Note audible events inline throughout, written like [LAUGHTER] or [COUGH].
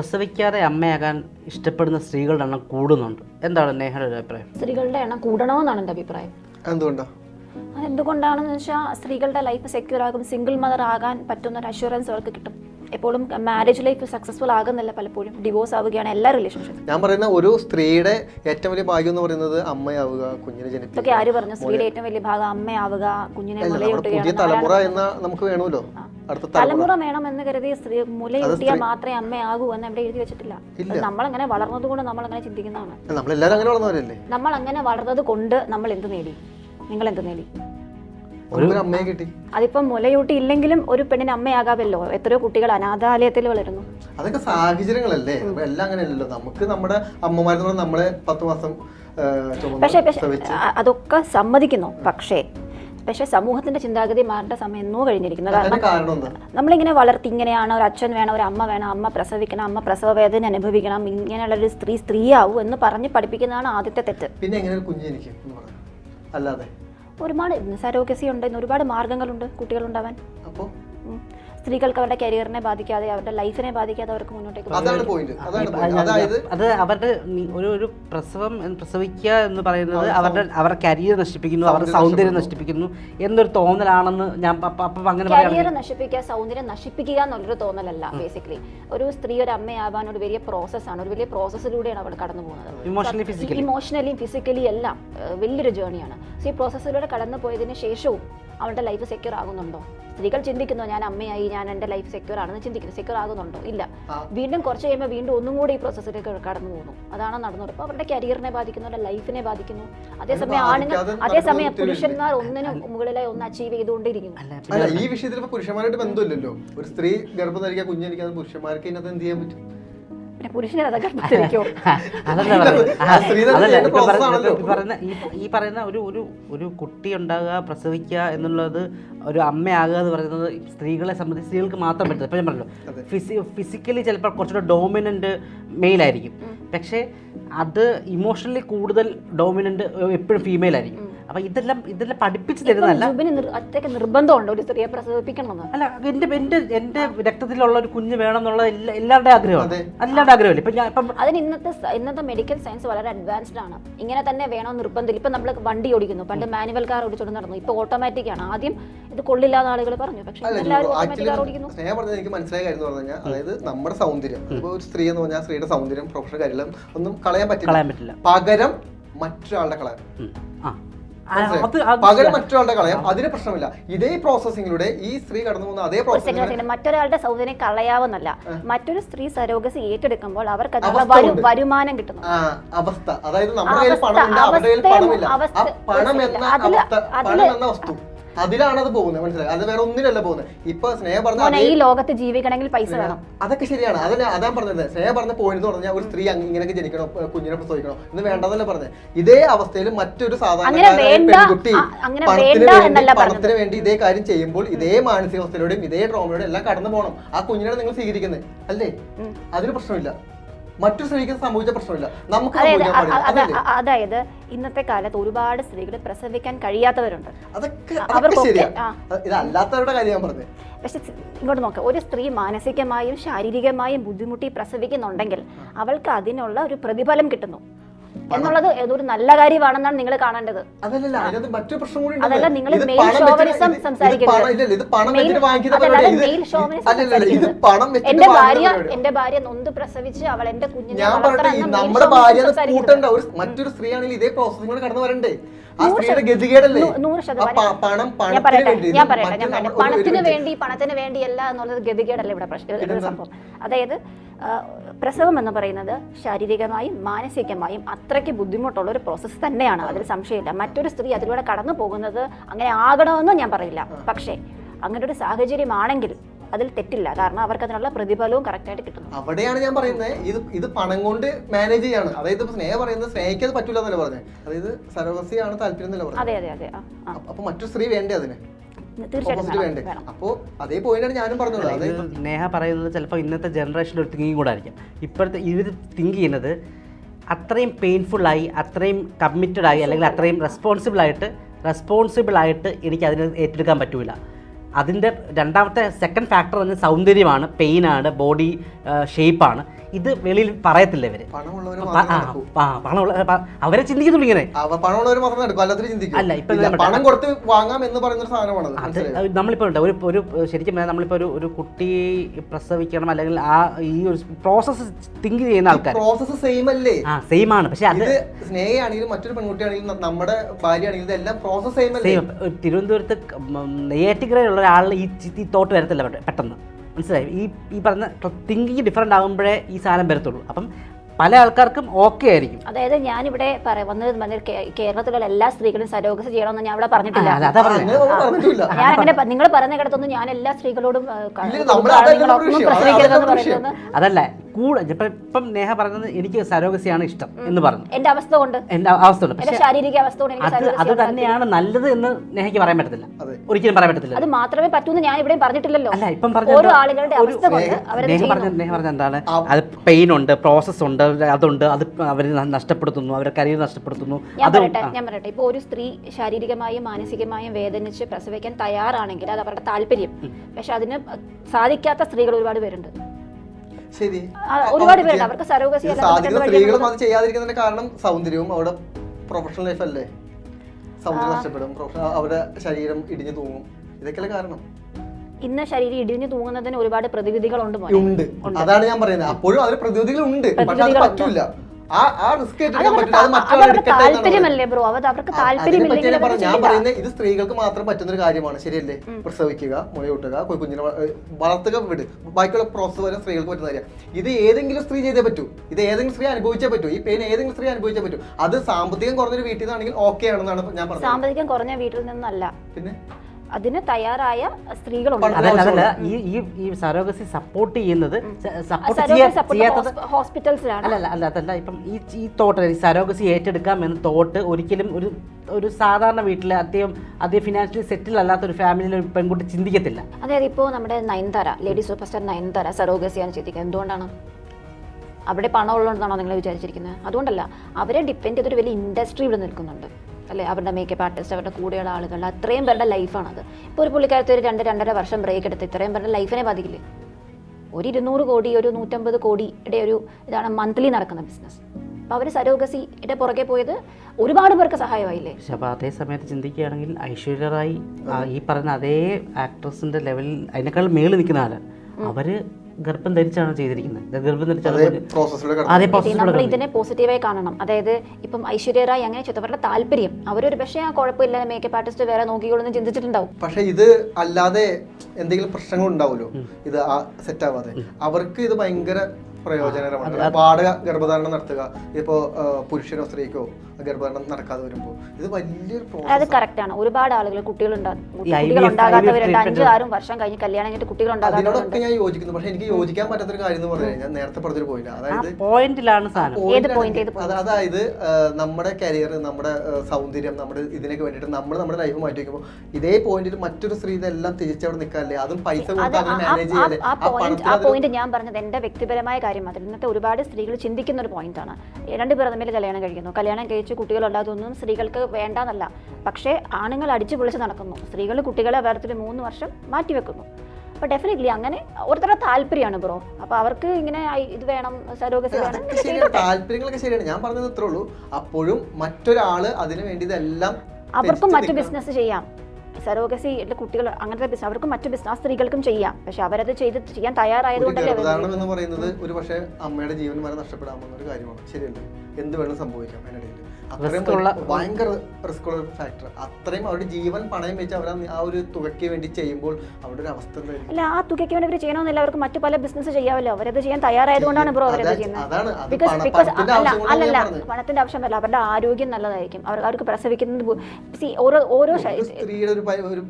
പ്രസവിക്കാതെ അമ്മയാകാൻ ഇഷ്ടപ്പെടുന്ന സ്ത്രീകളുടെ എണ്ണം കൂടുന്നുണ്ട്. എന്താണ് നേഹയുടെ ഒരു അഭിപ്രായം? സ്ത്രീകളുടെ എണ്ണം കൂടണമെന്നാണ് എന്റെ അഭിപ്രായം. എന്തുകൊണ്ടാ? അതെന്തുകൊണ്ടാണെന്ന് വെച്ചാൽ സ്ത്രീകളുടെ ലൈഫ് സെക്യൂർ ആകും സിംഗിൾ മദർ ആകാൻ പറ്റുന്ന ഒരു അഷുറൻസ് അവർക്ക് കിട്ടും. എപ്പോഴും മാരേജ് ലൈഫ് സക്സസ്ഫുൾ ആകുന്നില്ല പലപ്പോഴും. ഡിവോഴ്സ് ആവുകയാണ് എല്ലാ റിലേഷൻഷിപ്പ് ഞാൻ പറയുന്ന ഒരു സ്ത്രീയുടെ ഏറ്റവും വലിയ ഭാഗ്യം എന്ന് പറയുന്നത് അമ്മയാവുക കുഞ്ഞിനെ ജനിപ്പിക്കുക. ആര് പറഞ്ഞു? സ്ത്രീയുടെ ഏറ്റവും വലിയ ഭാഗം അമ്മയാവുക കുഞ്ഞിനെ പുതിയ തലമുറ എന്ന നമുക്ക് വേണമല്ലോ. തലമുറ. വേണം എന്ന് കരുതി സ്ത്രീ മുലയൂട്ടിയാൽ മാത്രമേ അമ്മയാകൂ എന്ന് എവിടെ എഴുതി വെച്ചിട്ടില്ല. നമ്മളങ്ങനെ വളർന്നത് കൊണ്ട് നമ്മൾ അങ്ങനെ ചിന്തിക്കുന്നതാണ് നമ്മൾ അങ്ങനെ വളർന്നത് കൊണ്ട് നമ്മൾ എന്ത് നേടി? നിങ്ങൾ എന്ത് നേടി? അതിപ്പം മുലയൂട്ടി ഇല്ലെങ്കിലും ഒരു പെണ്ണിന് അമ്മയാകാമല്ലോ. എത്രയോ കുട്ടികൾ അനാഥാലയത്തിൽ വളരുന്നു. അതൊക്കെ സാഹചര്യങ്ങളല്ലേ? എല്ലാം അങ്ങനെയല്ലല്ലോ. നമുക്ക് നമ്മുടെ അമ്മമാരെന്ന് നമ്മളെ പത്ത് മാസം പക്ഷേ അതൊക്കെ സമ്മതിക്കുന്നു. പക്ഷേ പക്ഷേ സമൂഹത്തിന്റെ ചിന്താഗതി മാറേണ്ട സമയം എന്നോ കഴിഞ്ഞിരിക്കുന്നു. കാരണം നമ്മളിങ്ങനെ വളർത്തി ഇങ്ങനെയാണ് ഒരു അച്ഛൻ വേണം ഒരു അമ്മ വേണം അമ്മ പ്രസവിക്കണം അമ്മ പ്രസവ വേദന അനുഭവിക്കണം ഇങ്ങനെയുള്ള ഒരു സ്ത്രീ സ്ത്രീയാവും എന്ന് പറഞ്ഞ് പഠിപ്പിക്കുന്നതാണ് ആദ്യത്തെ തെറ്റ്. പിന്നെ എങ്ങനെ അല്ലാതെ? ഒരുപാട് സരോഗസി ഉണ്ട് ഒരുപാട് മാർഗങ്ങളുണ്ട് കുട്ടികളുണ്ടാവാൻ. അപ്പോൾ. സ്ത്രീകൾക്ക് അവരുടെ കരിയറിനെ ബാധിക്കാതെ അവരുടെ ലൈഫിനെ ബാധിക്കാതെ അവർക്ക് മുന്നോട്ടേക്ക്. അതാണ് പോയിന്റ് അതായത് അത് അവരുടെ ഒരു ഒരു പ്രസവം പ്രസവിക്കുക എന്ന് പറയുന്നത് അവരുടെ അവരുടെ കരിയർ നശിപ്പിക്കുന്നു അവരുടെ സൗന്ദര്യം നശിപ്പിക്കുന്നു. എന്നൊരു തോന്നലാണെന്ന് ഞാൻ അങ്ങനെ കരിയർ നശിപ്പിക്കുക സൗന്ദര്യം നശിപ്പിക്കുക എന്നുള്ളൊരു തോന്നലല്ല ബേസിക്കലി ഒരു സ്ത്രീ ഒരു അമ്മയാവാൻ ഒരു വലിയ പ്രോസസ്സാണ് ഒരു വലിയ പ്രോസസ്സിലൂടെയാണ് അവിടെ കടന്നു പോകുന്നത്. ഇമോഷണലി ഫിസിക്കലി ഇമോഷണലിയും ഫിസിക്കലി എല്ലാം വലിയൊരു ജേണിയാണ് സോ ഈ പ്രോസസ്സിലൂടെ കടന്നു പോയതിന് ശേഷവും അവളുടെ ലൈഫ് സെക്യൂർ ആകുന്നുണ്ടോ? സ്ത്രീകൾ ചിന്തിക്കുന്നു ഞാൻ അമ്മയായി ഞാൻ എന്റെ ലൈഫ് സെക്യൂർ ആണെന്ന് ചിന്തിക്കുന്നു. സെക്യൂർ ആകുന്നുണ്ടോ? ഇല്ല. വീണ്ടും കുറച്ച് കഴിയുമ്പോൾ വീണ്ടും ഒന്നും കൂടി ഈ പ്രോസസ്സിലേക്ക് കടന്നു പോകുന്നു. അതാണ് നടന്നത്. അപ്പോൾ അവരുടെ കരിയറിനെ ബാധിക്കുന്നു അവരുടെ ലൈഫിനെ ബാധിക്കുന്നു. അതേസമയം ആണുങ്ങൾ അതേസമയം പുരുഷന്മാർ ഒന്നിനും മുകളിലായി ഒന്ന് അച്ചീവ് ചെയ്തുകൊണ്ടിരിക്കുന്നു. ഈ വിഷയത്തിൽ പുരുഷന്മാരായിട്ട് ബന്ധമില്ലല്ലോ. ഒരു സ്ത്രീ ഗർഭം ധരിക്കാൻ കുഞ്ഞിരിക്കാൻ പുരുഷന്മാർക്ക് ഇതിനകത്ത് എന്ത് ചെയ്യാൻ പറ്റും? പിന്നെ പുരുഷനെ അതൊക്കെ [LAUGHS] പറയുന്ന- ഈ പറയുന്ന ഒരു ഒരു ഒരു കുട്ടി ഉണ്ടാകുക പ്രസവിക്കുക എന്നുള്ളത് ഒരു അമ്മയാകുക എന്ന് പറയുന്നത് സ്ത്രീകളെ സംബന്ധിച്ച് സ്ത്രീകൾക്ക് മാത്രം പറ്റുന്നത് ഇപ്പം ഞാൻ പറഞ്ഞല്ലോ ഫിസി ഫിസിക്കലി ചിലപ്പോൾ കുറച്ചുകൂടെ ഡോമിനന്റ് മെയിലായിരിക്കും പക്ഷേ അത് ഇമോഷണലി കൂടുതൽ ഡോമിനന്റ് എപ്പോഴും ഫീമെയിൽ ആയിരിക്കും. അപ്പം ഇതെല്ലാം ഇതെല്ലാം പഠിപ്പിച്ചു തരുന്നതല്ല. ഒറ്റയ്ക്ക് നിർബന്ധമുണ്ടോ ഒരു സ്ത്രീയെ പ്രസവിപ്പിക്കണമെന്ന്. അല്ല എന്റെ എന്റെ എന്റെ രക്തത്തിലുള്ള ഒരു കുഞ്ഞ് വേണം എന്നുള്ള എല്ലാ എല്ലാവരുടെ ആഗ്രഹമാണ്. എല്ലാവരുടെ ആഗ്രഹമല്ലേ? ഇപ്പൊ ഞാൻ ഇപ്പം അതിന് ഇന്നത്തെ ഇന്നത്തെ മെഡിക്കൽ സയൻസ് വളരെ അഡ്വാൻസ്ഡ് ആണ്. ഇങ്ങനെ തന്നെ വേണോ നിർബന്ധം ഇപ്പൊ നമ്മൾ വണ്ടി ഓടിക്കുന്നു. പണ്ട് മാനുവൽ കാർ ഓടിച്ചോണ്ട് നടന്നു. ഇപ്പൊ ഓട്ടോമാറ്റിക് ആണ്. ആദ്യം ഇത് കൊള്ളില്ലാന്ന് ആളുകൾ പറഞ്ഞു. പക്ഷെ സ്നേഹം പറഞ്ഞത് എനിക്ക് മനസ്സിലായ കാര്യം എന്ന് പറഞ്ഞു അതായത് നമ്മുടെ സൗന്ദര്യം. ഇപ്പൊ ഒരു സ്ത്രീ എന്ന് പറഞ്ഞാൽ സ്ത്രീയുടെ സൗന്ദര്യം പ്രൊഫഷണൽ കാര്യം ഒന്നും കളയാൻ പറ്റില്ല. കളയാൻ പകരം മറ്റൊരാളുടെ കളയാം പകരം മറ്റൊരാളുടെ കളയാം അതിന് പ്രശ്നമില്ല. ഇതേ പ്രോസസ്സിംഗിലൂടെ ഈ സ്ത്രീ കടന്നു പോകുന്ന അതേ പ്രോസസ്സിംഗ് മറ്റൊരാളുടെ സൗകര്യം കളയാവുന്നല്ല. മറ്റൊരു സ്ത്രീ സരോഗസി ഏറ്റെടുക്കുമ്പോൾ അവർക്ക് അതിനുള്ള വരു- വരുമാനം കിട്ടുന്നു. ആ അവസ്ഥ. അതായത് നമ്മുടെ കയ്യിൽ പണമില്ല അവരുടെ കയ്യിൽ പണമില്ല. പണം എന്ന. അവസ്ഥ പണം എന്ന വസ്തു. അതിലാണ് അത് പോകുന്നത് മനസ്സിലായി? അത് വേറെ ഒന്നിനല്ല പോകുന്നത്. ഇപ്പൊ സ്നേഹ പറഞ്ഞ ഈ ലോകത്ത് ജീവിക്കണമെങ്കിൽ പൈസ വേണം. അതൊക്കെ ശരിയാണ്. അതല്ല അതാ പറഞ്ഞത്. സ്നേഹ പറഞ്ഞ പോയിന്റ് എന്ന് പറഞ്ഞാൽ ഒരു സ്ത്രീ ഇങ്ങനെയൊക്കെ ജനിക്കണോ കുഞ്ഞിനെ പ്രസവിക്കണോ? എന്ന് വേണ്ടതല്ല പറഞ്ഞത്. ഇതേ അവസ്ഥയിൽ മറ്റൊരു സാധാരണ പെൺകുട്ടി വേണ്ട പണത്തിന് വേണ്ടി ഇതേ കാര്യം ചെയ്യുമ്പോൾ ഇതേ മാനസികാവസ്ഥയിലൂടെയും ഇതേ ഡ്രോമയിലൂടെ എല്ലാം കടന്നു പോകണം ആ കുഞ്ഞിനെ നിങ്ങൾ സ്വീകരിക്കുന്നത്. അല്ലേ? അതിന് പ്രശ്നമില്ല. മറ്റൊരു സ്ത്രീക്ക് സംഭവിച്ച പ്രശ്നമില്ല. നമുക്ക് അതായത് ഇന്നത്തെ കാലത്ത് ഒരുപാട് സ്ത്രീകൾ പ്രസവിക്കാൻ കഴിയാത്തവരുണ്ട്. അതൊക്കെ ഇതല്ലാത്തവരുടെ കാര്യം ഞാൻ പറഞ്ഞത് പക്ഷെ ഇങ്ങോട്ട് നോക്കാം. ഒരു സ്ത്രീ മാനസികമായും ശാരീരികമായും ബുദ്ധിമുട്ടി പ്രസവിക്കുന്നുണ്ടെങ്കിൽ അവൾക്ക് അതിനുള്ള ഒരു പ്രതിഫലം കിട്ടുന്നു. എന്നുള്ളത് ഏതൊരു നല്ല കാര്യമാണെന്നാണ് നിങ്ങൾ കാണേണ്ടത്. അതല്ല, നിങ്ങൾ മെയിൽ ഷോവനിസം സംസാരിക്കുന്നത് എന്റെ ഭാര്യ. എന്റെ ഭാര്യ നൊന്ത് പ്രസവിച്ച് അവൾ എന്റെ കുഞ്ഞിനെ നമ്മുടെ ഭാര്യ കൂട്ടണ്ട ഒരു മറ്റൊരു സ്ത്രീ ആണെങ്കിൽ ഇതേ പ്രോസസ്സിംഗ് കൂടെ കടന്നു വരണ്ടേ? ആ നൂറ് സ്ത്രീയുടെ ശത- ഗതികേടല്ലേ? നൂ- നൂറ് ശതമാനം. പണം ഞാൻ പറയട്ടെ ഞാൻ പറയട്ടെ ഞാൻ പണത്തിന് വേണ്ടി പണത്തിന് വേണ്ടിയല്ല എന്നുള്ളത് ഗതികേടല്ല ഇവിടെ പ്രശ്നം. സംഭവം. അതായത് പ്രസവം എന്ന് പറയുന്നത് ശാരീരികമായും മാനസികമായും അത്രയ്ക്ക് ബുദ്ധിമുട്ടുള്ള ഒരു പ്രോസസ്സ് തന്നെയാണ്. അതിൽ സംശയമില്ല. മറ്റൊരു സ്ത്രീ അതിലൂടെ കടന്നു പോകുന്നത് അങ്ങനെ ആകണമെന്നും ഞാൻ പറയില്ല. പക്ഷേ അങ്ങനെ ഒരു സാഹചര്യമാണെങ്കിൽ അതിൽ തെറ്റില്ല. കാരണം അവർക്ക് അതിനുള്ള പ്രതിഫലവും കറക്റ്റായിട്ട് കിട്ടുന്നു. അവിടെയാണ് ഞാൻ പറയുന്നത് ഇത് ഇത് പണം കൊണ്ട് മാനേജ് ചെയ്യാണ്. അതായത് സ്നേഹം പറയുന്നത് സ്നേഹിക്കാൻ പറ്റൂല എന്നല്ല പറഞ്ഞത് അതായത് സർവസിയാണ് താല്പര്യം എന്നല്ല പറഞ്ഞത് അതെ അതെ അതെ. അപ്പൊ- മറ്റു സ്ത്രീ വേണ്ടേ അതിന്? തീർച്ചയായിട്ടും അപ്പോ അതേ പോയിന്റാണ് ഞാനും പറഞ്ഞത്. നേഹ പറയുന്നത് ചിലപ്പോൾ ഇന്നത്തെ ജനറേഷന്റെ ഒരു തിങ്കിങ് കൂടെ ആയിരിക്കും. ഇപ്പോഴത്തെ ഇവർ തിങ്ക് ചെയ്യുന്നത് അത്രയും പെയിൻഫുള്ളായി അത്രയും കമ്മിറ്റഡായി അല്ലെങ്കിൽ അത്രയും റെസ്പോൺസിബിൾ ആയിട്ട് റെസ്പോൺസിബിൾ ആയിട്ട് എനിക്ക് അതിനെ ഏറ്റെടുക്കാൻ പറ്റൂല. അതിന്റെ രണ്ടാമത്തെ സെക്കൻഡ് ഫാക്ടർ എന്ന് സൗന്ദര്യമാണ് പെയിനാണ് ബോഡി ഷേപ്പാണ് ഇത് വെളിയിൽ പറയത്തില്ല ഇവർ. പണമുള്ള അവരെ ചിന്തിക്കുന്നുള്ളൂ ഇങ്ങനെ. അല്ല, ഇപ്പൊ പണം കൊടുത്ത് വാങ്ങാം എന്ന് പറയുന്ന അത്. നമ്മളിപ്പോ ഉണ്ട്. ഒരു ഒരു ശരിക്കും നമ്മളിപ്പോ ഒരു ഒരു കുട്ടി പ്രസവിക്കണം അല്ലെങ്കിൽ ആ ഈ ഒരു പ്രോസസ്സ് തിങ്ക് ചെയ്യുന്ന ആൾക്കാർ പ്രോസസ്സ് സെയിം അല്ലേ? ആ സെയിം ആണ്. പക്ഷെ അത് സ്നേഹിയാണെങ്കിലും മറ്റൊരു പെൺകുട്ടിയാണെങ്കിലും നമ്മുടെ ഭാര്യ ആണെങ്കിലും ഇതെല്ലാം പ്രോസസ് സെയിം അല്ലേ? തിരുവനന്തപുരത്ത് ഒരാളിൽ ഈ ഈ തോട്ട് വരത്തില്ല പെട്ടെന്ന്. മനസ്സിലായി? ഈ ഈ പറഞ്ഞ തിങ്കിങ് ഡിഫറെന്റ് ആകുമ്പോഴേ ഈ സാധനം വരത്തുള്ളൂ. അപ്പം പല ആൾക്കാർക്കും ഓക്കെ ആയിരിക്കും. അതായത് ഞാൻ ഇവിടെ വന്നത് വന്നത് കേ- കേരളത്തിലുള്ള എല്ലാ സ്ത്രീകളും സരോഗസ് ചെയ്യണമെന്ന് ഞാൻ ഇവിടെ പറഞ്ഞിട്ടില്ല. അല്ല, അതാ പറഞ്ഞത്. അങ്ങനെ നമ്മൾ പറഞ്ഞിട്ടില്ല. ഞാൻ അങ്ങനെ നിങ്ങൾ പറഞ്ഞ കിടത്തൊന്നും ഞാൻ എല്ലാ സ്ത്രീകളോടും ക- ഇല്ല, അതല്ല നിങ്ങളൊന്നും വിഷയം. പ്രസവിക്കരുതെന്ന് അതല്ല വിഷയം. പറയുന്നത് അതല്ല കൂടെ ഇപ്പം ഇപ്പം നേഹ പറഞ്ഞത് എനിക്ക് സരോഗസിയാണ് ഇഷ്ടം എന്ന് പറഞ്ഞു. എന്റെ അവസ്ഥ കൊണ്ട്. എന്റെ അവസ്ഥ കൊണ്ട്. എന്റെ പക്ഷെ ശാരീരിക അവസ്ഥ കൊണ്ട് എനിക്ക് അത് തന്നെയാണ് നല്ലത് എന്ന് നേഹയ്ക്ക് പറയാൻ പറ്റത്തില്ല. അതെ. ഒരിക്കലും പറയാൻ പറ്റത്തില്ല. അത് മാത്രമേ പറ്റൂന്ന് ഞാൻ ഇവിടെയും പറഞ്ഞിട്ടില്ലല്ലോ. അല്ല ഇപ്പം പറഞ്ഞ ഓരോ ആളുകളുടെ അവസ്ഥ കൊണ്ട് അവരത് നേഹ പറഞ്ഞ നേഹ പറഞ്ഞ എന്താണ്? അത് പെയിൻ ഉണ്ട് പ്രോസസ് ഉണ്ട് അതുണ്ട് അത് അവർ നഷ്ടപ്പെടുത്തുന്നു അവരെ കരിയർ നഷ്ടപ്പെടുത്തുന്നു. ഞാൻ പറയട്ടെ ഞാൻ പറയട്ടെ. ഇപ്പോൾ ഒരു സ്ത്രീ ശാരീരികമായും മാനസികമായും വേദനിച്ച് പ്രസവിക്കാൻ തയ്യാറാണെങ്കിൽ അത് അവരുടെ താല്പര്യം. പക്ഷെ അതിന് സാധിക്കാത്ത സ്ത്രീകൾ ഒരുപാട് പേരുണ്ട്. ശരി. ഒരുപാട് പേരുണ്ട്. അവർക്ക് അല്ലാതെ സ്ത്രീകളും അത് ചെയ്യാതിരിക്കുന്നതിന്റെ കാരണം സൗന്ദര്യവും അവിടെ പ്രൊഫഷണൽ ലൈഫ് അല്ലേ? സൗന്ദര്യം നഷ്ടപ്പെടും അവരുടെ ശരീരം ഇടിഞ്ഞു തൂങ്ങും. ഇതൊക്കെയല്ലേ കാരണം? ഇന്ന് ശരീരം ഇടിഞ്ഞു തൂങ്ങുന്നതിന് ഒരുപാട് പ്രതിവിധികളുണ്ട് ഉണ്ട്. അതാണ് ഞാൻ പറയുന്നത്. അപ്പോഴും അതിന് പ്രതിവിധികൾ ഉണ്ട് പക്ഷെ അത്. പറ്റൂല. താല്പര്യമല്ലേ ബ്രോ? അത് അവർക്ക് ഞാൻ. പറയുന്നത് ഇത് സ്ത്രീകൾക്ക് മാത്രം പറ്റുന്ന ഒരു കാര്യമാണ്. ശരിയല്ലേ? പ്രസവിക്കുക മുലയൂട്ടുക കൊ- കുഞ്ഞിനെ വളർത്തുക വിട്. ബാക്കിയുള്ള പ്രോസസ് വരെ സ്ത്രീകൾക്ക് പറ്റുന്ന കാര്യം. ഇത് ഏതെങ്കിലും സ്ത്രീ ചെയ്തേ പറ്റൂ. ഇത് ഏതെങ്കിലും സ്ത്രീ അനുഭവിച്ചേ പറ്റൂ. ഈ പെയിൻ ഏതെങ്കിലും സ്ത്രീ അനുഭവിച്ചേ പറ്റൂ. അത് സാമ്പത്തികം കുറഞ്ഞൊരു വീട്ടിൽ നിന്നാണെങ്കിൽ ഓക്കെ ആണെന്നാണ് ഞാൻ പറഞ്ഞത്. സാമ്പത്തികം കുറഞ്ഞ വീട്ടിൽ നിന്നല്ല. പിന്നെ? അതിന് തയ്യാറായ സ്ത്രീകളുണ്ട്. പണ്ട് അതല്ല അതല്ല. ഈ ഈ ഈ സരോഗസി സപ്പോർട്ട് ചെയ്യുന്നത് സപ്പോർട്ട് ചെയ്യാത്തത് ഹോസ്പിറ്റൽസിലാണ്. അല്ല അല്ല അല്ല അതല്ല. ഇപ്പം ഈ ഈ തോട്ട് ഈ സരോഗസി ഏറ്റെടുക്കാം എന്ന തോട്ട് ഒരിക്കലും ഒരു ഒരു സാധാരണ വീട്ടിൽ അധികം അധികം ഫിനാൻഷ്യലി സെറ്റിൽ അല്ലാത്ത ഒരു ഫാമിലിയിൽ ഒരു പെൺകുട്ടി ചിന്തിക്കത്തില്ല. അതായത് ഇപ്പോ നമ്മുടെ Nayanthara lady super star Nayanthara സരോഗസിയാണ് ചിന്തിക്കുന്നത്. എന്തുകൊണ്ടാണ്? അവിടെ പണം ഉള്ളതുകൊണ്ടാണോ നിങ്ങൾ വിചാരിച്ചിരിക്കുന്നത്? അതുകൊണ്ടല്ല അവരെ ഡിപ്പെൻഡ് ചെയ്തൊരു വലിയ ഇൻഡസ്ട്രി ഇവിടെ നിൽക്കുന്നുണ്ട്. അല്ലേ? അവരുടെ മേക്കപ്പ് ആർട്ടിസ്റ്റ് അവരുടെ കൂടെയുള്ള ആളുകൾ അത്രയും പേരുടെ ലൈഫാണത് ഇപ്പോൾ ഒരു പുള്ളിക്കാരത്തെ ഒരു രണ്ട് രണ്ടര വർഷം ബ്രേക്ക് എടുത്ത് ഇത്രയും പേരുടെ ലൈഫിനെ ബാധിക്കില്ലേ? ഒരു ഇരുന്നൂറ് കോടി ഒരു നൂറ്റമ്പത് കോടിയുടെ ഒരു ഇതാണ് മന്ത്ലി നടക്കുന്ന ബിസിനസ് അപ്പോൾ അവർ സരോഗസിയുടെ പുറകെ പോയത് ഒരുപാട് പേർക്ക് സഹായമായില്ലേ? പക്ഷെ അപ്പോൾ അതേ സമയത്ത് ചിന്തിക്കുകയാണെങ്കിൽ ഐശ്വര്യ റായി ഈ പറഞ്ഞ അതേ ആക്ട്രസിന്റെ ലെവലിൽ അതിനേക്കാൾ മേളിൽ നിൽക്കുന്ന ആളാണ് അവർ ഗർഭം ധരിച്ചാണ് ചെയ്തിരിക്കുന്നത്. ഗർഭം ധരിച്ചാണ് അതേ നമ്മൾ ഇതിനെ പോസിറ്റീവായി കാണണം. അതായത് ഇപ്പം ഐശ്വര്യ റായ് അങ്ങനെ ചെയ്തു അവരുടെ താല്പര്യം. അവരൊരു പക്ഷേ ആ കുഴപ്പമില്ല മേക്കപ്പ് ആർട്ടിസ്റ്റ് വേറെ നോക്കിക്കോളെന്ന് ചിന്തിച്ചിട്ടുണ്ടാവും. പക്ഷേ ഇത് അല്ലാതെ എന്തെങ്കിലും പ്രശ്നങ്ങൾ ഉണ്ടാവുമല്ലോ ഇത് ആ സെറ്റ് ആവാതെ. അവർക്ക് ഇത് ഭയങ്കര പ്രയോജനകരമാണ്. പാട ഗർഭധാരണം നടത്തുക. ഇപ്പോ പുരുഷനോ സ്ത്രീക്കോ ഗർഭധാരണം നടക്കാതെ വരുമ്പോൾ ഇത് വലിയൊരു അത് കറക്റ്റ് ആണ്. ഒരുപാട് ആളുകൾ കുട്ടികൾ ഉണ്ടാകാത്തവരുണ്ട്. ആറും വർഷം കഴിഞ്ഞ് കല്യാണം കഴിഞ്ഞിട്ട് കുട്ടികൾ അതിനോടൊക്കെ ഞാൻ യോജിക്കുന്നു. പക്ഷെ എനിക്ക് യോജിക്കാൻ പറ്റാത്തൊരു കാര്യം എന്ന് പറഞ്ഞു കഴിഞ്ഞാൽ നേരത്തെ പറഞ്ഞൊരു പോയിന്റ് ആ അതായത് പോയിന്റിലാണ് അതായത് നമ്മുടെ കരിയർ നമ്മുടെ സൗന്ദര്യം നമ്മുടെ ഇതിനൊക്കെ വേണ്ടിയിട്ട് നമ്മൾ നമ്മുടെ ലൈഫ് മാറ്റി വെക്കുമ്പോൾ ഇതേ പോയിന്റിൽ മറ്റൊരു സ്ത്രീ ഇതെല്ലാം തിരിച്ചവിടെ നിൽക്കാല്ലേ അതും പൈസ കൊടുത്ത് അങ്ങനെ മാനേജ് ചെയ്യാതെ ആ ആ പോയിന്റ് ആ പോയിന്റ് ഞാൻ പറഞ്ഞത് എന്റെ വ്യക്തിപരമായ കാര്യം മാത്രം ഇന്നത്തെ ഒരുപാട് സ്ത്രീകൾ ചിന്തിക്കുന്ന ഒരു പോയിന്റാണ് രണ്ടുപേർ തമ്മിൽ കല്യാണം കഴിക്കുന്നു. കല്യാണം കഴിച്ച് കുട്ടികളുണ്ടാകുന്നതൊന്നും സ്ത്രീകൾക്ക് വേണ്ടെന്നല്ല. പക്ഷേ ആണുങ്ങൾ അടിച്ചു പൊളിച്ച് നടക്കുന്നു. സ്ത്രീകൾ കുട്ടികളെ വേർത്തിൽ മൂന്ന് വർഷം മാറ്റി വെക്കുന്നു. അപ്പോൾ ഡെഫിനറ്റ്ലി അങ്ങനെ ഓരോരുത്തരുടെ താല്പര്യമാണ് ബ്രോ അപ്പോൾ അവർക്ക് ഇങ്ങനെ ഇത് വേണം സരോഗസി വേണം താല്പര്യങ്ങളൊക്കെ ശരിയാണ്. ഞാൻ പറഞ്ഞത് ഇത്രേ ഉള്ളൂ. അപ്പോഴും മറ്റൊരാൾ അതിനു വേണ്ടി ഇതെല്ലാം അവർക്കും മറ്റു ബിസിനസ് ചെയ്യാം. സരോഗസി കുട്ടികൾ അങ്ങനത്തെ ബിസിനസ് അവർക്കും മറ്റു ബിസിനസ് സ്ത്രീകൾക്കും ചെയ്യാം. പക്ഷെ അവരത് ചെയ്ത് ചെയ്യാൻ തയ്യാറായതുകൊണ്ടല്ലേ എന്ന് പറയുന്നത് ഒരു പക്ഷേ അമ്മയുടെ ജീവൻ വരെ നഷ്ടപ്പെടാമെന്നൊരു കാര്യമാണ്. ശരിയല്ലേ? എന്ത് വേണം സംഭവിക്കാം അതിനിടയിൽ. അത്രയും ഉള്ള- ഭയങ്കര റിസ്ക് ഉള്ള ഫാക്ടർ അത്രയും അവരുടെ ജീവൻ പണയം വെച്ച് അവർ ആ ഒരു തുകയ്ക്ക് വേണ്ടി ചെയ്യുമ്പോൾ അവരുടെ ഒരു അവസ്ഥ അല്ല ആ തുകയ്ക്ക് വേണ്ടി അവർ ചെയ്യണമെന്നില്ല. അവർക്ക് മറ്റു പല ബിസിനസ് ചെയ്യാമല്ലോ. അവരത് ചെയ്യാൻ തയ്യാറായതുകൊണ്ടാണ് ബ്രോ അവരത് അതാ- ചെയ്യുന്നത്. ബിക്കോസ് ബിക്കോസ് പണത്തിന്റെ അല്ല ആവശ്യം അല്ല അല്ലല്ല. പണത്തിന്റെ ആവശ്യമല്ല അവരുടെ ആരോഗ്യം നല്ലതായിരിക്കും. അവർ അവർക്ക് പ്രസവിക്കുന്നത് ഓരോ ഓരോ സ്ത്രീയുടെ ഒരു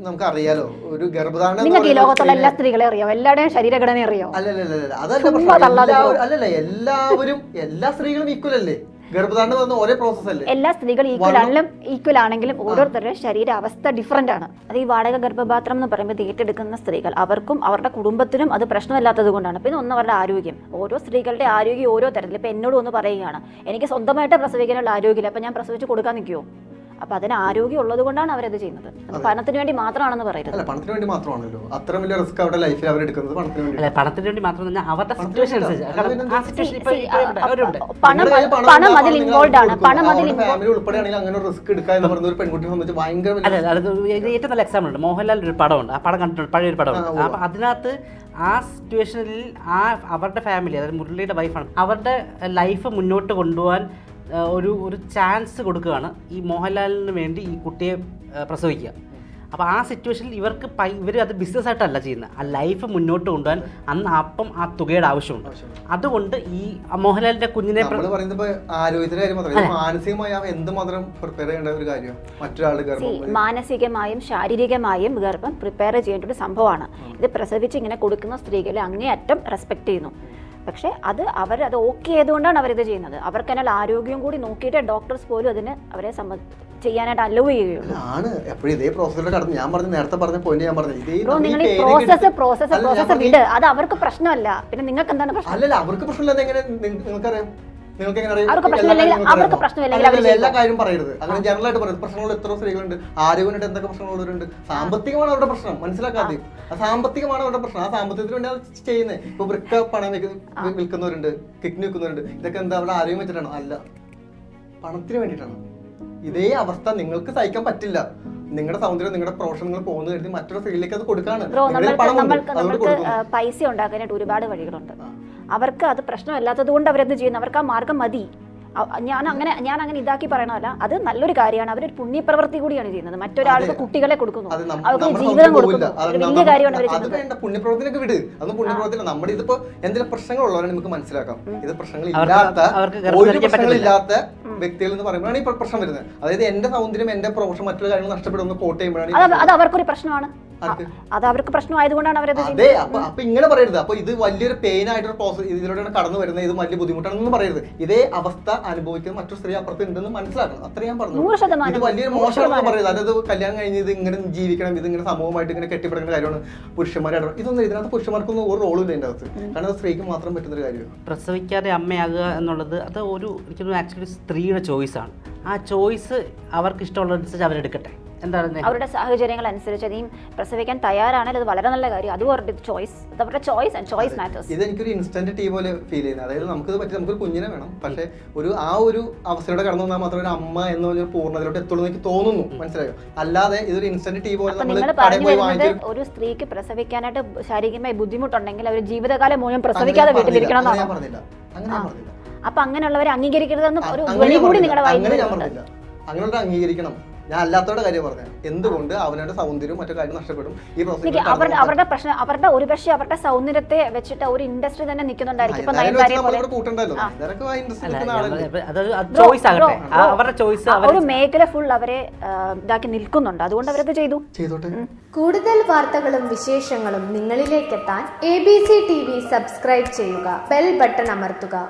നമുക്ക് അറിയാലോ ഒരു ഗർഭധാരണം നിങ്ങൾക്ക് ഈ ലോകത്തുള്ള എല്ലാ സ്ത്രീകളെ അറിയാം? എല്ലാവരുടെയും ശരീരഘടന അറിയാം? അല്ലല്ലല്ല അതല്ല പ്രശ്നം. അല്ലല്ല. എല്ലാവരും എല്ലാ സ്ത്രീകളും ഈക്വൽ അല്ലേ? ഗർഭധാരണം എന്ന് ഒരേ പ്രോസസ് അല്ലേ? എല്ലാ സ്ത്രീകളും ഈക്വൽ ആണെങ്കിലും ഈക്വൽ ആണെങ്കിലും ഓരോരുത്തരുടെ ശരീരാവസ്ഥ ഡിഫറെന്റ് ആണ്. അത് ഈ വാടക ഗർഭപാത്രം എന്ന് പറയുമ്പോൾ ഏറ്റെടുക്കുന്ന സ്ത്രീകൾ. അവർക്കും അവരുടെ കുടുംബത്തിനും അത് പ്രശ്നമില്ലാത്തത് കൊണ്ടാണ്. പിന്നെ ഒന്ന് അവരുടെ ആരോഗ്യം. ഓരോ സ്ത്രീകളുടെ ആരോഗ്യം ഓരോ തരത്തിൽ ഇപ്പം എന്നോട് ഒന്ന് പറയുകയാണ്. എനിക്ക് സ്വന്തമായിട്ട് പ്രസവിക്കാനുള്ള ആരോഗ്യമില്ല. അപ്പം ഞാൻ പ്രസവിച്ച് കൊടുക്കാൻ നിൽക്കുമോ അപ്പൊ അതിന് ആരോഗ്യം ഉള്ളത് കൊണ്ടാണ് അവരത് ചെയ്യുന്നത്. പണത്തിന് വേണ്ടി മാത്രമാണെന്ന് പറയരുത്. അല്ല പണത്തിന് വേണ്ടി മാത്രമാണല്ലോ. അത്ര വലിയ റിസ്ക് അവരുടെ ലൈഫിൽ അവർ എടുക്കുന്നത് പണത്തിന് വേണ്ടി. അല്ല പണത്തിന് വേണ്ടി മാത്രം അവരുടെ സിറ്റുവേഷൻ പണം അതിൽ ഇൻവോൾവ് ആണ്. പണം അതിൽ ഏറ്റവും നല്ല എക്സാമ്പിൾ ഉണ്ട്. മോഹൻലാലിന്റെ ഒരു പടമുണ്ട്. ആ പടം കണ്ടിട്ടുണ്ട് പഴയൊരു പടമുണ്ട്. അപ്പൊ അതിനകത്ത് ആ സിറ്റുവേഷനിൽ ആ അവരുടെ ഫാമിലി അതായത് മുരളിയുടെ വൈഫാണ് അവരുടെ ലൈഫ് മുന്നോട്ട് കൊണ്ടുപോകാൻ ഒരു ഒരു ചാൻസ് കൊടുക്കുകയാണ് ഈ മോഹൻലാലിന് വേണ്ടി ഈ കുട്ടിയെ പ്രസവിക്കുക. അപ്പോൾ ആ സിറ്റുവേഷനിൽ ഇവർക്ക് പൈ ഇവർ അത് ബിസിനസ് ആയിട്ടല്ല ചെയ്യുന്നത് ആ ലൈഫ് മുന്നോട്ട് കൊണ്ടുപോകാൻ അന്ന് അപ്പം ആ തുകയുടെ ആവശ്യമുണ്ട്. അതുകൊണ്ട് ഈ മോഹൻലാലിന്റെ കുഞ്ഞിനെ മാനസികമായും ശാരീരികമായും ഗർഭം പ്രിപ്പയർ ചെയ്യേണ്ട ഒരു സംഭവമാണ്. ഇത് പ്രസവിച്ച് ഇങ്ങനെ കൊടുക്കുന്ന സ്ത്രീകളെ അങ്ങേയറ്റം റെസ്പെക്ട് ചെയ്യുന്നു. പക്ഷേ അത് അവർ അത് ഓക്കെ ആയതുകൊണ്ടാണ് അവരിത് ചെയ്യുന്നത്. അവർക്ക് എന്നാൽ ആരോഗ്യം കൂടി നോക്കിയിട്ട് ഡോക്ടേഴ്സ് പോലും അതിന് അവരെ സമ്മ ചെയ്യാനായിട്ട് അലോ ചെയ്യുകയുള്ളൂ. ആണ്. എപ്പോഴും ഇതേ പ്രോസസ്സിലൂടെ കടന്നു ഞാൻ പറഞ്ഞു നേരത്തെ പറഞ്ഞ പോയിന്റ് ഞാൻ പറഞ്ഞു. ഇതേ നിങ്ങൾ ഈ പ്രോസസ്സ് പ്രോസസ്സ് പ്രോസസ്സ് വിട്. അത് അവർക്ക് പ്രശ്നമല്ല. പിന്നെ നിങ്ങൾക്ക് എന്താണ് പ്രശ്നം? അല്ലല്ല അവർക്ക് പ്രശ്നമില്ലാതെ എങ്ങനെ നിങ്ങ- നിങ്ങൾക്കറിയാം? അവർക്ക് പ്രശ്നമില്ലെങ്കിൽ അവർക്ക്? പ്രശ്നമില്ലെങ്കിൽ എല്ലാ. കാര്യം പറയരുത്. അങ്ങനെ ജനറൽ ആയിട്ട് പറയരുത്. പ്രശ്നങ്ങൾ എത്ര സ്ത്രീകളുണ്ട്? ആരോഗ്യമായിട്ട് എന്തൊക്കെ പ്രശ്നങ്ങളുള്ളവരുണ്ട് സാമ്പത്തികമാണ് അവരുടെ പ്രശ്നം. മനസ്സിലാക്കാതെ. സാമ്പത്തികമാണ് അവരുടെ പ്രശ്നം. ആ സാമ്പത്തികത്തിന് വേണ്ടി അത് ചെയ്യുന്നത് ഇപ്പൊ വൃക്ക പണം വിൽക്കുന്നവരുണ്ട്. കിഡ്നി വിൽക്കുന്നവരുണ്ട്. ഇതൊക്കെ എന്താ അവരുടെ ആരോഗ്യം വെച്ചിട്ടാണോ? അല്ല. പണത്തിന് വേണ്ടിയിട്ടാണ്. ഇതേ അവസ്ഥ നിങ്ങൾക്ക് സഹിക്കാൻ പറ്റില്ല. നിങ്ങളുടെ സൗന്ദര്യം നിങ്ങളുടെ പ്രൊഫഷൻ നിങ്ങൾ പോകുന്ന കരുതി മറ്റൊരു സ്ത്രീയിലേക്ക് അത് കൊടുക്കാണ്. പൈസ ഉണ്ടാക്കാനായിട്ട് ഒരുപാട് വഴികളുണ്ട്. അവർക്ക് അത് പ്രശ്നമല്ലാത്തത് കൊണ്ട് അവരെന്ത് ചെയ്യുന്നു. അവർക്ക് ആ മാർഗം മതി. ഞാൻ അങ്ങനെ ഞാൻ അങ്ങനെ ഇതാക്കി പറയണമല്ല അത് നല്ലൊരു കാര്യമാണ്. അവരൊരു പുണ്യപ്രവൃത്തി കൂടിയാണ് ചെയ്യുന്നത്. മറ്റൊരാൾക്ക് കുട്ടികളെ കൊടുക്കുന്നു. അത് അവർക്ക് നമ്മുടെ ജീവിതം കൊടുക്കുന്നു. അത് വലിയ കാര്യമാണ് അവർ അത് ചെയ്യുന്നത്. വിട്. അതൊന്നും പുണ്യപ്രവർത്തനം നമ്മുടെ ഇതിപ്പോ എന്തെങ്കിലും പ്രശ്നങ്ങളുള്ളവരെ നമുക്ക് മനസ്സിലാക്കാം. ഇത് പ്രശ്നങ്ങൾ ഇല്ലാത്ത പ്രശ്നങ്ങളില്ലാത്ത വ്യക്തികൾ എന്ന് പറയുമ്പോഴാണ് ഈ പ്രശ്നം വരുന്നത്. അതായത് എന്റെ സൗന്ദര്യം എന്റെ പ്രൊഫഷൻ മറ്റുള്ള കാര്യങ്ങൾ നഷ്ടപ്പെടുന്ന കോട്ട് ചെയ്യുമ്പോഴാണ് അത് അവർക്കൊരു പ്രശ്നമാണ്? അത്. അവർക്ക് പ്രശ്നമായതുകൊണ്ടാണ് അവരത് അതെ അപ്പൊ അപ്പൊ ഇങ്ങനെ പറയരുത്. അപ്പൊ ഇത് വലിയൊരു പെയിൻ ആയിട്ടൊരു പ്രോസസ് ഇതിലൂടെയാണ് കടന്നു വരുന്നത്. ഇത് വലിയ ബുദ്ധിമുട്ടാണെന്ന് പറയരുത്. ഇതേ അവസ്ഥ അനുഭവിക്കുന്ന മറ്റു സ്ത്രീ അപ്പുറത്ത് ഉണ്ടെന്ന് മനസ്സിലാക്കണം. അത്ര ഞാൻ പറഞ്ഞു. ഇത് വലിയൊരു മോശമാണെന്ന്. പറയരുത്. അതായത് കല്യാണം കഴിഞ്ഞ് ഇത് ഇങ്ങനെ ജീവിക്കണം ഇത് ഇങ്ങനെ സമൂഹമായിട്ട് ഇങ്ങനെ കെട്ടിപ്പിടുന്ന കാര്യമാണ്. പുരുഷന്മാരുടെ ഇതൊന്നും ഇതിനകത്ത് പുരുഷന്മാർക്കൊന്നും ഒരു റോളും ഇല്ല ഇതിന്റെ കാരണം അത് സ്ത്രീക്ക് മാത്രം പറ്റുന്ന ഒരു കാര്യമാണ്. പ്രസവിക്കാതെ അമ്മയാകുക എന്നുള്ളത് അത് ഒരു ആക്ച്വലി സ്ത്രീയുടെ ചോയ്സാണ് ആ ചോയ്സ് അവർക്ക് ഇഷ്ടമുള്ളതനുസരിച്ച് അവരെടുക്കട്ടെ. എന്താണ് ഇതിനെ? അവരുടെ സാഹചര്യങ്ങൾ അനുസരിച്ച് അതെയും പ്രസവിക്കാൻ തയ്യാറാണെങ്കിൽ അത് വളരെ നല്ല കാര്യം. അതും അവരുടെ ചോയ്സ് അവരുടെ ചോയ്സ് ആൻഡ് ചോയ്സ് മാറ്റേഴ്സ് ഇത് എനിക്കൊരു ഇൻസ്റ്റന്റ് ടീ പോലെ ഫീൽ ചെയ്യുന്നത് അതായത് നമുക്ക് പറ്റി നമുക്കൊരു കുഞ്ഞിനെ വേണം. പക്ഷേ ഒരു ആ ഒരു അവസ്ഥയിലൂടെ കടന്നു വന്നാൽ മാത്രമേ ഒരു അമ്മ എന്ന ഒരു പൂർണതയിലോട്ട് എത്തുള്ളൂ എന്ന് എനിക്ക് തോന്നുന്നു. മനസ്സിലായോ? അല്ലാതെ ഇതൊരു ഇൻസ്റ്റന്റ് ടീ പോലെ നമ്മൾ നിങ്ങൾ പറഞ്ഞു പോയി വരുന്നത് ഒരു സ്ത്രീക്ക് പ്രസവിക്കാനായിട്ട് ശാരീരികമായി ബുദ്ധിമുട്ടുണ്ടെങ്കിൽ അവർ ജീവിതകാലം മുഴുവൻ പ്രസവിക്കാതെ വീട്ടിലിരിക്കണം എന്നാണ് ഞാൻ പറഞ്ഞില്ല. അങ്ങനെ ഞാൻ പറഞ്ഞില്ല. അപ്പൊ അങ്ങനെയുള്ളവരെ അംഗീകരിക്കരുതെന്ന് ഒരു അങ്ങനെ കൂടി നിങ്ങളുടെ വായിൽ അങ്ങനെ ഞാൻ പറഞ്ഞില്ല. അങ്ങനെ അംഗീകരിക്കണം. ഞാൻ അല്ലാത്തവരുടെ കാര്യം പറഞ്ഞത് എന്തുകൊണ്ട് അവനവരുടെ സൗന്ദര്യം മറ്റു കാര്യം നഷ്ടപ്പെടും? ഈ അവരുടെ അവരുടെ പ്രശ്നം അവരുടെ ഒരു പക്ഷേ അവരുടെ സൗന്ദര്യത്തെ വെച്ചിട്ട് ഒരു ഇൻഡസ്ട്രി തന്നെ നിൽക്കുന്നുണ്ടായിരിക്കും. ഒരു മേഖല ഫുൾ അവരെ ഇതാക്കി നിൽക്കുന്നുണ്ട്. അതുകൊണ്ട് അവരത് ചെയ്തു. ചെയ്തോട്ടെ. കൂടുതൽ വാർത്തകളും വിശേഷങ്ങളും നിങ്ങളിലേക്ക് എത്താൻ A B C T V subscribe ചെയ്യുക. ബെൽ ബട്ടൺ അമർത്തുക.